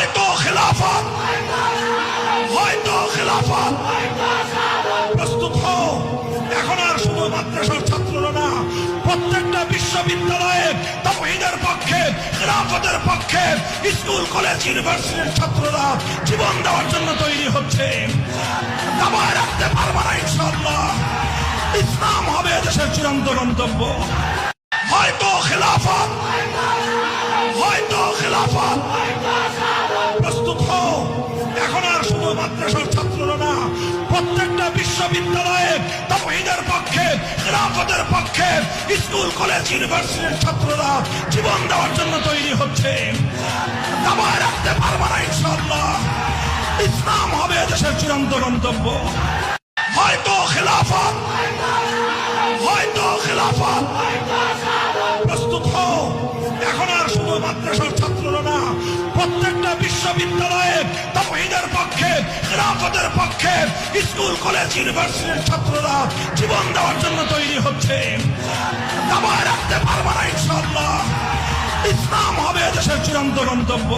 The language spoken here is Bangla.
হয়তো খেলাফত হয়তো খেলাফত প্রস্তুত হও। এখন আর শুধু মাদ্রাসার ছাত্ররা না, প্রত্যেকটা বিশ্ববিদ্যালয়ে তহিদের পক্ষে, খেলাফতের পক্ষে, স্কুল, কলেজ, ইউনিভার্সিটির ছাত্ররা জীবন দেওয়ার জন্য তৈরি হচ্ছে। দাবায় রাখতে পারবে না ইনশাল্লাহ ইসলাম হবে দেশের চূড়ান্ত গন্তব্য। হয়তো খেলাফত হয়তো খেলাফত মাদ্রাসার ছাত্ররা না। প্রত্যেকটা বিশ্ববিদ্যালয়ে তহিদের পক্ষে, খেলাফতের পক্ষে, স্কুল, কলেজ, ইউনিভার্সিটির ছাত্ররা জীবন দেওয়ার জন্য তৈরি হচ্ছে। দাবায় রাখতে পারবে না ইনশাল্লাহ ইসলাম হবে দেশের চূড়ান্ত গন্তব্য। হয়তো খেলাফত হয়তো খেলাফত। প্রস্তুত হও। এখন আর শুধু মাদ্রাসার ছাত্ররা না, প্রত্যেকটা বিশ্ববিদ্যালয়ে খেলাফতের পক্ষে স্কুল, কলেজ, ইউনিভার্সিটির ছাত্ররা জীবন দেওয়ার জন্য তৈরি হচ্ছে। দাবায় রাখতে পারবে না ইনশাল্লাহ ইসলাম হবে দেশের চূড়ান্ত গন্তব্য।